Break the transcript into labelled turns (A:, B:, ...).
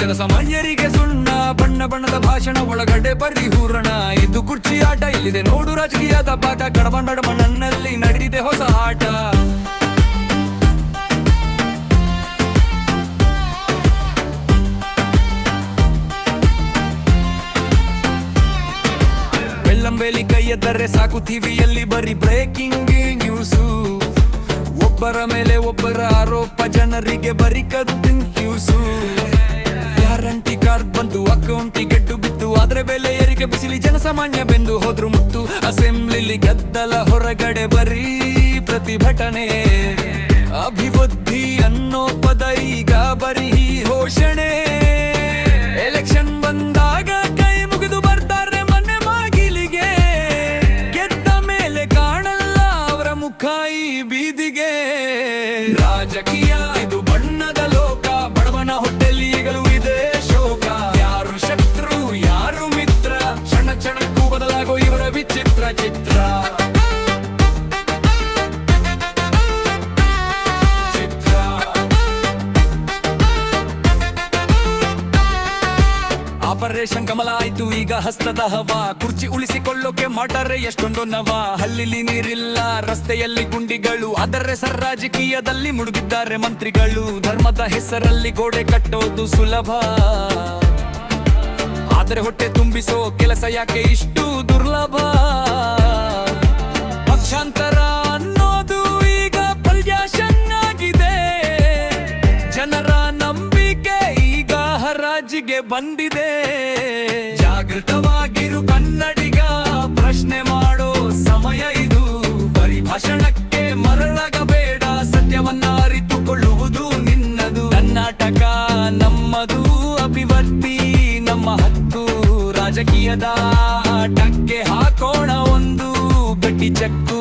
A: ಜನಸಾಮಾನ್ಯರಿಗೆ ಸುಣ್ಣ, ಬಣ್ಣ ಬಣ್ಣದ ಭಾಷಣ ಒಳಗಡೆ ಬರಿ ಹೂರಣ ಇದು ಕುರ್ಚಿ ಆಟ, ಇಲ್ಲಿದೆ ನೋಡು ರಾಜಕೀಯದ ಪಾಠ. ಕಡಬ ನಡಬ ನನ್ನಲ್ಲಿ ನಡೆದಿದೆ ಹೊಸ ಆಟ. ಬೆಳ್ಳಂಬೇಲಿ ಕೈ ಎದ್ದರೆ ಸಾಕು ಟಿವಿಯಲ್ಲಿ ಬರೀ ಬ್ರೇಕಿಂಗ್ ನ್ಯೂಸು. ಒಬ್ಬರ ಮೇಲೆ ಒಬ್ಬರ ಆರೋಪ, ಜನರಿಗೆ ಬರೀ ಕದ್ದು ಕಾರ್ಡ್ ಅಕೌಂಟಿ ಗೆಡ್ಡು ಬಿತ್ತು. ಆದ್ರೆ ಬೆಲೆ ಏರಿಕೆ ಬಿಸಿಲಿ ಜನಸಾಮಾನ್ಯ ಬೆಂದು ಹೋದ್ರು ಮುತ್ತು. ಅಸೆಂಬ್ಲಿಲಿ ಗದ್ದಲ ಹೊರಗಡೆ ಬರೀ ಪ್ರತಿಭಟನೆ. ಅಭಿವೃದ್ಧಿ ಅನ್ನೋ ಪದ ಈಗ ಬರೀ ಘೋಷಣೆ. ಆಪರೇಷನ್ ಕಮಲ ಆಯ್ತು, ಈಗ ಹಸ್ತದ ಹವ. ಕುರ್ಚಿ ಉಳಿಸಿಕೊಳ್ಳೋಕೆ ಮಾಡರೆ ಎಷ್ಟೊಂದು ನವ. ಹಲ್ಲಿಲಿ ನೀರಿಲ್ಲ, ರಸ್ತೆಯಲ್ಲಿ ಗುಂಡಿಗಳು. ಅದರ ಸರ್ ರಾಜಕೀಯದಲ್ಲಿ ಮುಳುಗಿದ್ದಾರೆ ಮಂತ್ರಿಗಳು. ಧರ್ಮದ ಹೆಸರಲ್ಲಿ ಗೋಡೆ ಕಟ್ಟೋದು ಸುಲಭ. ಆದರೆ ಹೊಟ್ಟೆ ತುಂಬಿಸೋ ಕೆಲಸ ಯಾಕೆ ಇಷ್ಟು ದುರ್ಲಭ? ಬಂದಿದೆ. ಜಾಗೃತವಾಗಿರು ಕನ್ನಡಿಗ, ಪ್ರಶ್ನೆ ಮಾಡೋ ಸಮಯ ಇದು. ಪರಿಭಾಷಣಕ್ಕೆ ಮರಳಗಬೇಡ, ಸತ್ಯವನ್ನ ಅರಿತುಕೊಳ್ಳುವುದು ನಿನ್ನದು. ಕರ್ನಾಟಕ ನಮ್ಮದು, ಅಭಿವೃದ್ಧಿ ನಮ್ಮ ಹಕ್ಕು. ರಾಜಕೀಯದ ಆಟಕ್ಕೆ ಹಾಕೋಣ ಒಂದು ಗಟ್ಟಿ ಚಕ್ಕು